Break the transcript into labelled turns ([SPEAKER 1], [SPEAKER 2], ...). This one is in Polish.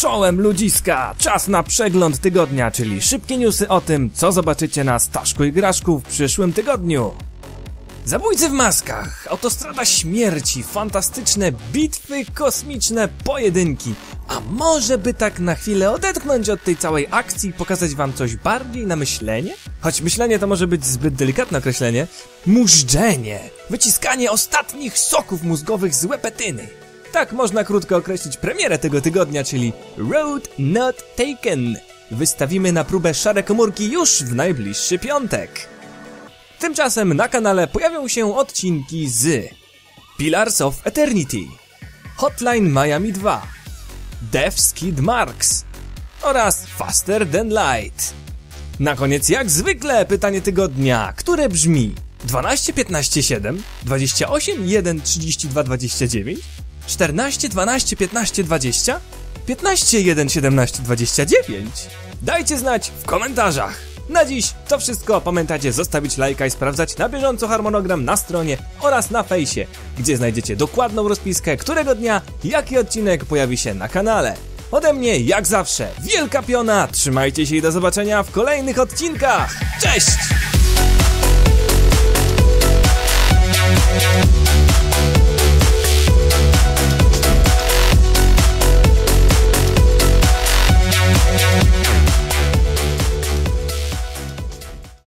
[SPEAKER 1] Czołem ludziska! Czas na przegląd tygodnia, czyli szybkie newsy o tym, co zobaczycie na Staszku i Graszku w przyszłym tygodniu. Zabójcy w maskach, autostrada śmierci, fantastyczne bitwy, kosmiczne pojedynki. A może by tak na chwilę odetchnąć od tej całej akcji i pokazać wam coś bardziej na myślenie? Choć myślenie to może być zbyt delikatne określenie. Mużdżenie, wyciskanie ostatnich soków mózgowych z łepetyny. Tak można krótko określić premierę tego tygodnia, czyli Road Not Taken. Wystawimy na próbę szare komórki już w najbliższy piątek. Tymczasem na kanale pojawią się odcinki z Pillars of Eternity, Hotline Miami 2, Death Skid Marks oraz Faster Than Light. Na koniec jak zwykle pytanie tygodnia, które brzmi 12, 15, 7, 28, 1, 32, 29, 14, 12, 15, 20, 15, 1, 17, 29. Dajcie znać w komentarzach. Na dziś to wszystko. Pamiętajcie zostawić lajka i sprawdzać na bieżąco harmonogram na stronie oraz na fejsie, gdzie znajdziecie dokładną rozpiskę, którego dnia jaki odcinek pojawi się na kanale. Ode mnie, jak zawsze, wielka piona, trzymajcie się i do zobaczenia w kolejnych odcinkach. Cześć!